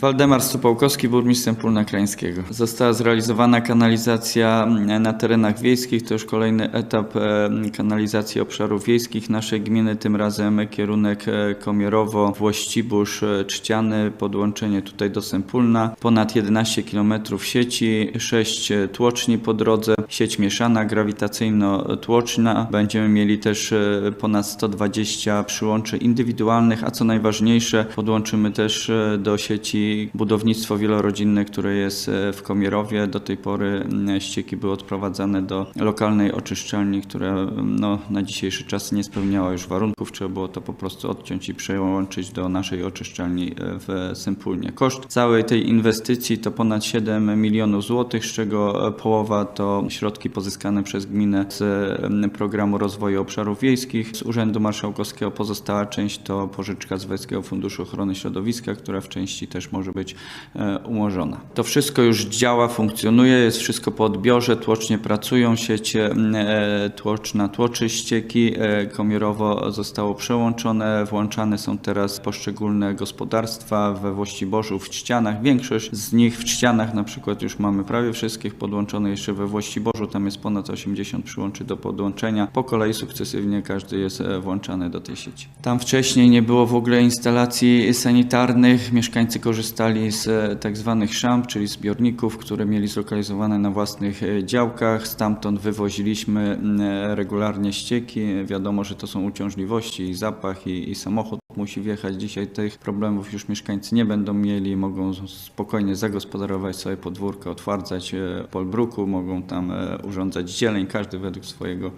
Waldemar Stopałkowski, burmistrzem Pólna Krańskiego. Została zrealizowana kanalizacja mm, na terenach wiejskich. To już kolejny etap e, kanalizacji obszarów wiejskich naszej gminy. Tym razem kierunek e, Komierowo, Włościbórz, e, Trzciany, podłączenie tutaj do Sępólna. Ponad 11 km sieci, 6 tłoczni po drodze, sieć mieszana, grawitacyjno-tłoczna. Będziemy mieli też e, ponad 120 przyłączy indywidualnych, a co najważniejsze, podłączymy też e, do sieci budownictwo wielorodzinne, które jest e, w Komierowie. Do tej pory mm, ścieki były odprowadzane do lokalnej oczyszczalni, która mm, no, na dzisiejszy czas nie spełniała już warunków. Trzeba było to po prostu odciąć i przełączyć do naszej oczyszczalni e, w Sępólnie. Koszt całej tej inwestycji to ponad 7 milionów złotych, z czego e, połowa to środki pozyskane przez gminę z mm, programu rozwoju obszarów wiejskich. Z Urzędu Marszałkowskiego pozostała część to pożyczka z Wojskiego Funduszu Ochrony Środowiska, która w części też może być e, umorzona. To wszystko już działa, funkcjonuje, jest wszystko po odbiorze, tłocznie pracują, siecie e, tłoczna tłoczy ścieki, e, komierowo zostało przełączone, włączane są teraz poszczególne gospodarstwa we Włościborzu, w Trzcianach. Większość z nich w Trzcianach na przykład już mamy prawie wszystkich podłączone jeszcze we Włościborzu, tam jest ponad 80 przyłączy do podłączenia. Po kolei sukcesywnie każdy jest włączany do tej sieci. Tam wcześniej nie było w ogóle instalacji sanitarnych, mieszkańcy korzystali z e, tak zwanych szamp, czyli zbiorników, które mieli zlokalizowane na własnych e, działkach. Stamtąd wywoziliśmy e, regularnie ścieki. Wiadomo, że to są uciążliwości i zapach i, i samochód musi wjechać. Dzisiaj tych problemów już mieszkańcy nie będą mieli, mogą spokojnie zagospodarować swoje podwórko, otwardzać e, pol bruku, mogą tam urządzać zieleń, każdy według swojego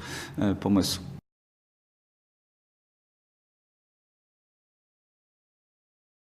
pomysłu.